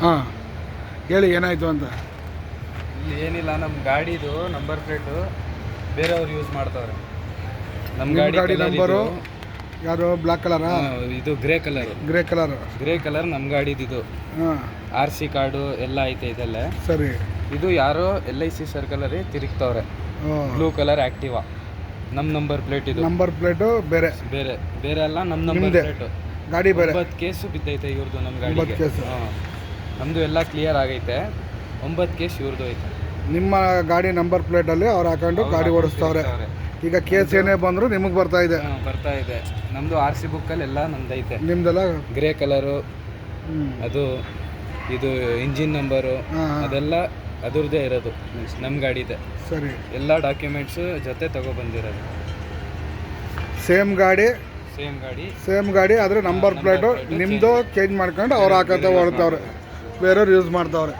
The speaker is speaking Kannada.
ಹಾಂ. ಹೇಳಿ ಏನಾಯಿತು ಅಂತ? ಇಲ್ಲಿ ಏನಿಲ್ಲ ನಮ್ಮ ಗಾಡಿದು ನಂಬರ್ ಪ್ಲೇಟು ಬೇರೆಯವ್ರು ಯೂಸ್ ಮಾಡ್ತಾವ್ರೆ. ನಮ್ಮ ಗಾಡಿ ಗಾಡಿ ನಂಬರು ಇದು- ಯಾರು? ಬ್ಲ್ಯಾಕ್ ಕಲರಾ ಇದು grey colour grey colour grey colour ನಮ್ಮ ಗಾಡಿ ಹಾಂ. ಆರ್ ಸಿ ಕಾರ್ಡು ಎಲ್ಲ ಐತೆ ಇದೆಲ್ಲ ಸರಿ. ಇದು ಯಾರೋ ಎಲ್ ಐ ಸಿ ಸರ್ಕಲಲ್ಲಿ ತಿರುಗ್ತವ್ರೆ. ಬ್ಲೂ ಕಲರ್ ಆಕ್ಟಿವಾ ನಮ್ಮ ನಂಬರ್ ಪ್ಲೇಟ್ ಇದು. ನಂಬರ್ ಪ್ಲೇಟು ಬೇರೆ. ಬೇರೆ ಬೇರೆ ಅಲ್ಲ ನಮ್ಮ ನಂಬರ್? ಪ್ಲೇಟು ಗಾಡಿ ಬೇರೆ. ಒಂಬತ್ತು ಕೇಸು ಬಿದ್ದೈತೆ ಇವ್ರದ್ದು ನಮ್ಮ ಒಂಬತ್ತು ಗಾಡಿಗೆ ಕೇಸು. ಹಾಂ. ನಮ್ಮದು ಎಲ್ಲ ಕ್ಲಿಯರ್ ಆಗೈತೆ. ಒಂಬತ್ತು ಕೇಸ್ ಇವ್ರದ್ದು ಐತೆ. ನಿಮ್ಮ ಗಾಡಿ ನಂಬರ್ ಪ್ಲೇಟಲ್ಲಿ ಅವ್ರು ಹಾಕೊಂಡು ಗಾಡಿ ಓಡಿಸ್ತಾವ್ರೆ. ಈಗ ಕೇಸ್ ಏನೇ ಬಂದರೂ ನಿಮಗೆ ಬರ್ತಾ ಇದೆ. ಹಾ, ಬರ್ತಾ ಇದೆ. ನಮ್ಮದು ಆರ್ ಸಿ ಬುಕ್ಕಲ್ಲಿ ಎಲ್ಲ ನಮ್ದೈತೆ ನಿಮ್ದೆಲ್ಲ? ಗ್ರೇ ಕಲರು ಅದು ಇದು ಇಂಜಿನ್ ನಂಬರು ಹಾಂ ಅದೆಲ್ಲ ಅದ್ರದ್ದೇ ಇರೋದು. ನಮ್ಮ ಗಾಡಿದೆ. ಸರಿ. ಎಲ್ಲ ಡಾಕ್ಯುಮೆಂಟ್ಸು ಜೊತೆ ತಗೊಬಂದಿರೋದು ಸೇಮ್ ಗಾಡಿ ಸೇಮ್ ಗಾಡಿ. ಸೇಮ್ ಗಾಡಿ ಆದರೆ ನಂಬರ್ ಪ್ಲೇಟು ನಿಮ್ಮದು ಚೇಂಜ್ ಮಾಡ್ಕೊಂಡು ಅವ್ರು ಹಾಕತ್ತೆ ಹೊಡ್ತವ್ರೆ ಬೇರೆಯವ್ರು ಯೂಸ್ ಮಾಡ್ತಾವ್ರೆ.